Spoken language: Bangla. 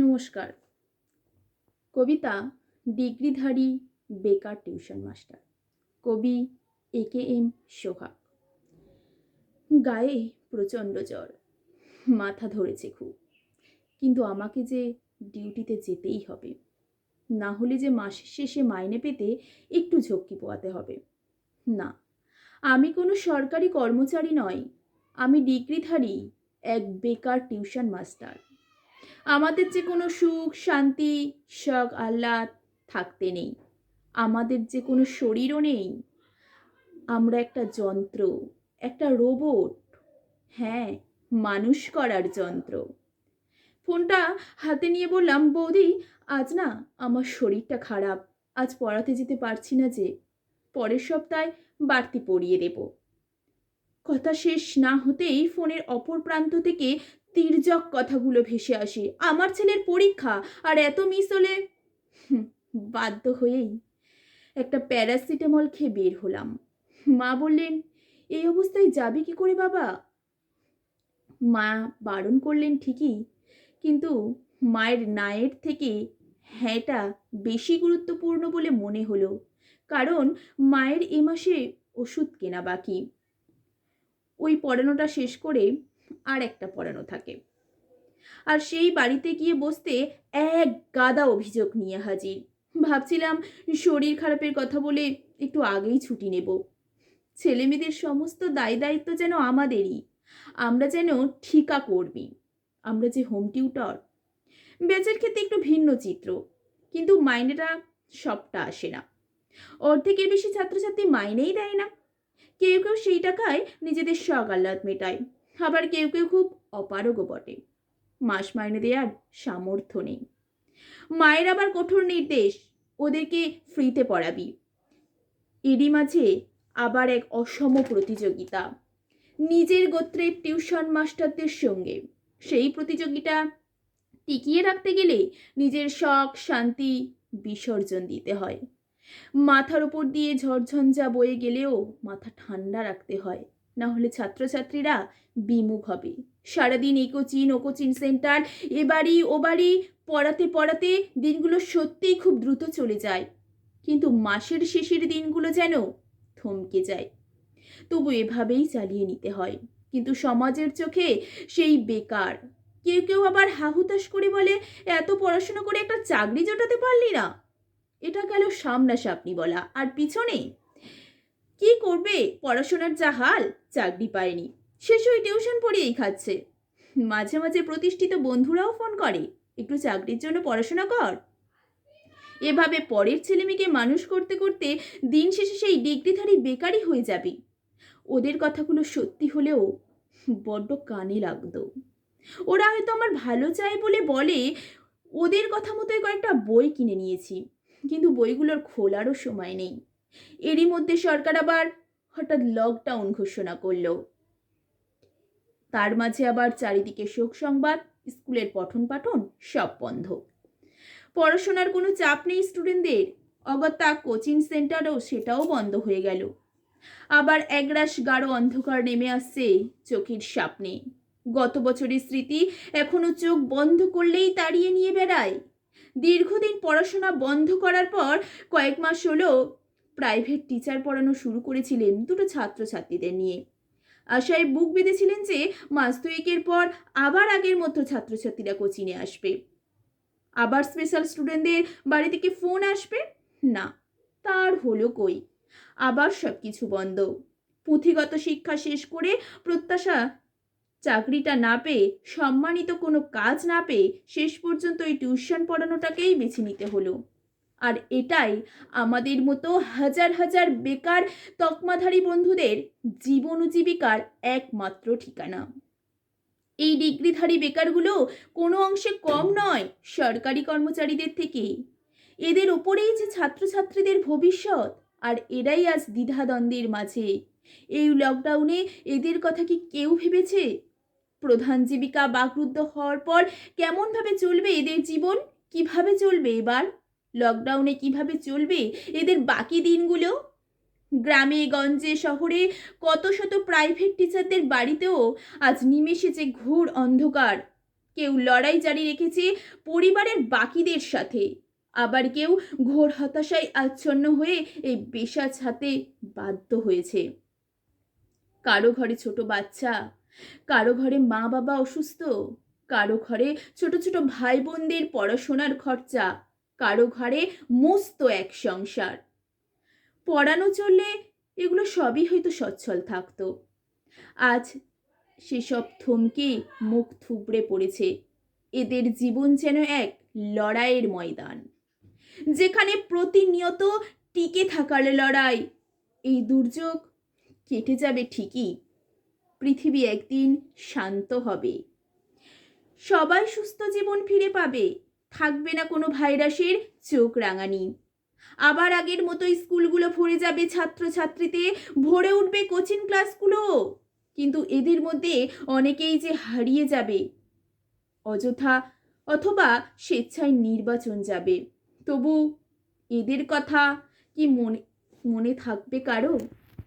নমস্কার। কবিতা ডিগ্রিধারী বেকার টিউশন মাস্টার। কবি এ কে এম সোহাগ। গায়ে প্রচণ্ড জ্বর, মাথা ধরেছে খুব। কিন্তু আমাকে যে ডিউটিতে যেতেই হবে, না হলে যে মাসের শেষে মাইনে পেতে একটু ঝক্কি পোয়াতে হবে। না, আমি কোনো সরকারি কর্মচারী নই আমি ডিগ্রিধারী এক বেকার টিউশন মাস্টার। আমাদের যে কোনো সুখ, শান্তি শখ আহ্লাদ থাকতে নেই। আমাদের যে কোনো শরীরও নেই। আমরা একটা যন্ত্র, একটা রোবট। হ্যাঁ মানুষ করার যন্ত্র। ফোনটা হাতে নিয়ে বললাম, বৌদি, আজ না আমার শরীরটা খারাপ। আজ পড়াতে যেতে পারছি না যে। পরের সপ্তাহে বাড়তি পড়িয়ে দেব। কথা শেষ না হতেই ফোনের অপর প্রান্ত থেকে তির্যক কথাগুলো ভেসে আসে। আমার ছেলের পরীক্ষা, আর এত মিস হলে বাধ্য হয়েই একটা প্যারাসিটামল খেয়ে বের হলাম। মা বললেন, এই অবস্থায় যাবে কি করে বাবা? মা বারণ করলেন, ঠিকই, কিন্তু মায়ের নায়ের থেকে হ্যাঁটা বেশি গুরুত্বপূর্ণ বলে মনে হলো, কারণ মায়ের এ মাসে ওষুধ কেনা বাকি। ওই পড়ানোটা শেষ করে আর একটা পড়ানো থাকে। আর সেই বাড়িতে গিয়ে বসতে এক গাদা অভিযোগ নিয়ে হাজির। ভাবছিলাম শরীর খারাপের কথা বলে একটু আগেই ছুটি নেব। ছেলেমেয়েদের সমস্ত দায় দায়িত্ব যেন আমাদেরই। আমরা যেন ঠিকা করবি আমরা যে হোম টিউটর। ব্যাচের ক্ষেত্রে একটু ভিন্ন চিত্র। কিন্তু মাইনেটা সবটা আসে না। অর্ধেকের বেশি ছাত্রছাত্রী মাইনেই দেয় না। কেউ কেউ সেই টাকায় নিজেদের আহ্লাদ মেটায়। আবার কেউ কেউ খুব অপারগও বটে। মাস মাইনে দেওয়ার সামর্থ্য নেই। মায়ের আবার কঠোর নির্দেশ, ওদেরকে ফ্রিতে পড়াবি। এরই মাঝে আবার এক অসম প্রতিযোগিতা। নিজের গোত্রের টিউশন মাস্টারদের সঙ্গে। সেই প্রতিযোগিতা টিকিয়ে রাখতে গেলে নিজের শখ, শান্তি বিসর্জন দিতে হয়। মাথার ওপর দিয়ে ঝড়ঝঞ্ঝা বয়ে গেলেও মাথা ঠান্ডা রাখতে হয়। না হলে ছাত্রছাত্রীরা বিমুখ হবে। সারাদিন এই কোচিং ও কোচিং সেন্টার এ বাড়ি ও বাড়ি পড়াতে পড়াতে দিনগুলো সত্যিই খুব দ্রুত চলে যায়। কিন্তু মাসের শেষের দিনগুলো যেন থমকে যায়। তবু এভাবেই চালিয়ে নিতে হয়। কিন্তু সমাজের চোখে সেই বেকার, কেউ কেউ আবার হাহুতাশ করে বলে, এত পড়াশুনো করে একটা চাকরি জোটাতে পারলি না? এটা গেল সামনাসামনি বলা। আর পিছনে? কি করবে? পড়াশোনার যা হাল, চাকরি পায়নি। শেষ ওই টিউশন পড়িয়েই খাচ্ছে। মাঝে মাঝে প্রতিষ্ঠিত বন্ধুরাও ফোন করে। একটু চাকরির জন্য পড়াশোনা কর। এভাবে পরের ছেলেমেয়েকে মানুষ করতে করতে দিন শেষে সেই ডিগ্রিধারী বেকারই হয়ে যাবে। ওদের কথাগুলো সত্যি হলেও বড্ড কানে লাগতো। ওরা হয়তো আমার ভালো চায় বলে বলে ওদের কথা মতোই কয়েকটা বই কিনে নিয়েছি। কিন্তু বইগুলোর খোলারও সময় নেই। এরই মধ্যে সরকার আবার হঠাৎ লকডাউন ঘোষণা করল। তার মাঝে আবার চারিদিকে শোক সংবাদ, স্কুলের পঠন পাঠন সব বন্ধ। পড়াশোনার কোনো চাপ নেই স্টুডেন্টদের অগত্যা কোচিং সেন্টারও সেটাও বন্ধ হয়ে গেল। আবার একরাশ গাঢ় অন্ধকার নেমে আসছে চোখের সামনে। গত বছরের স্মৃতি এখনও চোখ বন্ধ করলেই তাড়িয়ে নিয়ে বেড়ায়। দীর্ঘদিন পড়াশোনা বন্ধ করার পর কয়েক মাস হলো প্রাইভেট টিচার পড়ানো শুরু করেছিলেন দুটো ছাত্রছাত্রীদের নিয়ে। আশায় বুক বেঁধেছিলেন যে মাস দুয়েকের পর আবার আগের মতো ছাত্রছাত্রীরা কোচিংয়ে আসবে। আবার স্পেশাল স্টুডেন্টদের বাড়ি থেকে ফোন আসবে? না, তার হলো কই? আবার সব কিছু বন্ধ। পুঁথিগত শিক্ষা শেষ করে প্রত্যাশা চাকরিটা না পেয়ে, সম্মানিত কোনো কাজ না পেয়ে শেষ পর্যন্ত এই টিউশন পড়ানোটাকেই বেছে নিতে হলো। আর এটাই আমাদের মতো হাজার হাজার বেকার তকমাধারী বন্ধুদের জীবন জীবিকার একমাত্র ঠিকানা। এই ডিগ্রিধারী বেকারগুলো কোনো অংশে কম নয় সরকারি কর্মচারীদের থেকে। এদের ওপরেই যে ছাত্রছাত্রীদের ভবিষ্যৎ, আর এরাই আজ দ্বিধাদ্বন্দ্বের মাঝে। এই লকডাউনে এদের কথা কি কেউ ভেবেছে? প্রধান জীবিকা বাকরুদ্ধ হওয়ার পর কেমনভাবে চলবে এদের জীবন? কীভাবে চলবে এবার? লকডাউনে কীভাবে চলবে এদের বাকি দিনগুলো? গ্রামে, গঞ্জে, শহরে কত শত প্রাইভেট টিচারদের বাড়িতেও আজ নিমেষে যে ঘোর অন্ধকার। কেউ লড়াই জারি রেখেছে পরিবারের বাকিদের সাথে। আবার কেউ ঘোর হতাশায় আচ্ছন্ন হয়ে এই পেশা ছাতে বাধ্য হয়েছে। কারও ঘরে ছোট বাচ্চা কারও ঘরে মা বাবা অসুস্থ, কারও ঘরে ছোট ছোট ভাই বোনদের পড়াশোনার খরচা, কারও ঘরে মস্ত এক সংসার। পড়ানো চললে এগুলো সবই হয়তো সচ্ছল থাকতো। আজ সেসব থমকে মুখ থুবড়ে পড়েছে। এদের জীবন যেন এক লড়াইয়ের ময়দান। যেখানে প্রতিনিয়ত টিকে থাকার লড়াই, এই দুর্যোগ কেটে যাবে ঠিকই। পৃথিবী একদিন শান্ত হবে। সবাই সুস্থ জীবন ফিরে পাবে। থাকবে না কোনো ভাইরাসের চোখ রাঙানি। আবার আগের মতো স্কুলগুলো ভরে যাবে ছাত্রছাত্রীতে, ভরে উঠবে কোচিং ক্লাসগুলো। কিন্তু এদের মধ্যে অনেকেই যে হারিয়ে যাবে, অযথা অথবা স্বেচ্ছায় নির্বাচন যাবে। তবু এদের কথা কি মনে মনে থাকবে কারও?